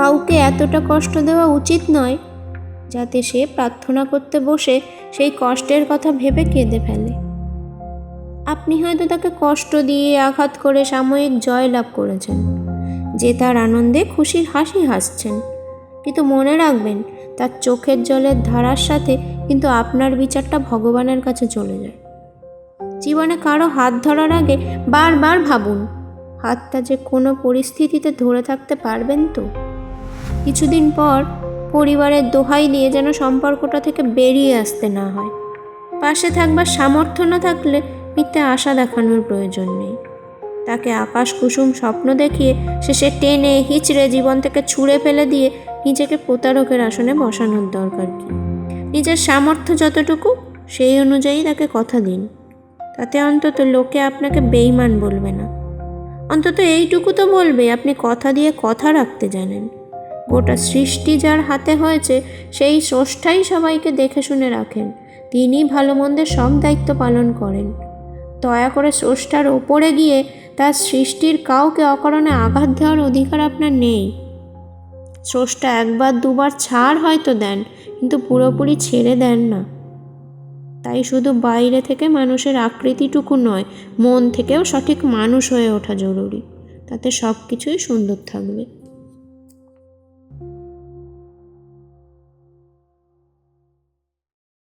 কাউকে এতটা কষ্ট দেওয়া উচিত নয় যাতে সে প্রার্থনা করতে বসে সেই কষ্টের কথা ভেবে কেঁদে ফেলে। আপনি হয়তো তাকে কষ্ট দিয়ে আঘাত করে সাময়িক জয় লাভ করেছেন, যে তার আনন্দে খুশির হাসি হাসছেন। কিন্তু মনে রাখবেন, তার চোখের জলের ধারার সাথে কিন্তু আপনার বিচারটা ভগবানের কাছে চলে যায়। জীবনে কারও হাত ধরার আগে বারবার ভাবুন, হাতটা যে কোনো পরিস্থিতিতে ধরে থাকতে পারবেন তো? কিছুদিন পর পরিবারের দোহাই দিয়ে যেন সম্পর্কটা থেকে বেরিয়ে আসতে না হয়। পাশে থাকবার সামর্থ্য না থাকলে মিথ্যে আশা দেখানোর প্রয়োজন নেই। তাকে আকাশ কুসুম স্বপ্ন দেখিয়ে শেষে টেনে হিচড়ে জীবন থেকে ছুঁড়ে ফেলে দিয়ে নিজেকে প্রতারকের আসনে বসানোর দরকার কি? নিজের সামর্থ্য যতটুকু, সেই অনুযায়ী তাকে কথা দিন। তাতে অন্তত লোকে আপনাকে বেইমান বলবে না। অন্তত এইটুকু তো বলবে, আপনি কথা দিয়ে কথা রাখতে জানেন। গোটা সৃষ্টি যার হাতে হয়েছে, সেই স্রষ্টাই সবাইকে দেখে শুনে রাখেন। তিনি ভালো মন্দের সব দায়িত্ব পালন করেন। দয়া করে স্রষ্টার ওপরে গিয়ে তার সৃষ্টির কাউকে অকারণে আঘাত দেওয়ার অধিকার আপনার নেই। স্রষ্টা একবার দুবার ছাড় হয়তো দেন, কিন্তু পুরোপুরি ছেড়ে দেন না। তাই শুধু বাইরে থেকে মানুষের আকৃতিটুকু নয়, মন থেকেও সঠিক মানুষ হয়ে ওঠা জরুরি। তাতে সব কিছুই সুন্দর থাকবে।